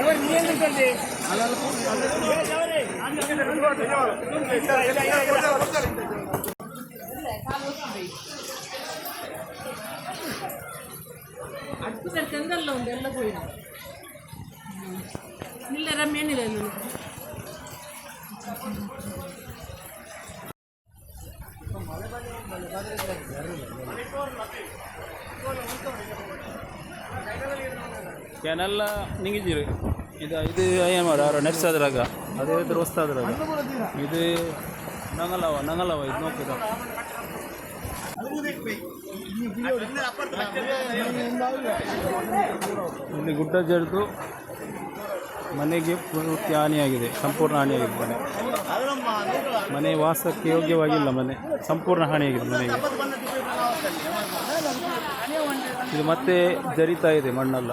ఎవరు ಪುಸ್ತಕ ತಂದಲ್ಲ ಒಂದು ಎಲ್ಲ ಹೋಯಿತು ಇಲ್ಲ ರಮ್ ಏನಿಲ್ಲ ಇಲ್ಲಿ ಕ್ಯಾನೆಲ್ಲ ನಿಂಗಿದ್ದೀರಿ? ಇದು ಇದು ಏನು ಮಾಡ ನೆಟ್ಸ್ ಅದ್ರಾಗ. ಅದೇ ರೀತಿ ರೋಸ್ತಾ ಇದು ನಂಗಲವ ನಂಗಲವ ಇದು ನೋಕಿದ ಇಲ್ಲಿ ಗುಡ್ಡ ಜರಿದು ಮನೆಗೆ ಪೂರ್ತಿ ಹಾನಿಯಾಗಿದೆ ಸಂಪೂರ್ಣ ಹಾನಿಯಾಗಿದೆ ಮನೆ. ಮನೆ ವಾಸಕ್ಕೆ ಯೋಗ್ಯವಾಗಿಲ್ಲ ಮನೆ, ಸಂಪೂರ್ಣ ಹಾನಿಯಾಗಿದೆ ಮನೆಗೆ. ಇದು ಮತ್ತೆ ಜರಿತಾ ಇದೆ ಮಣ್ಣೆಲ್ಲ.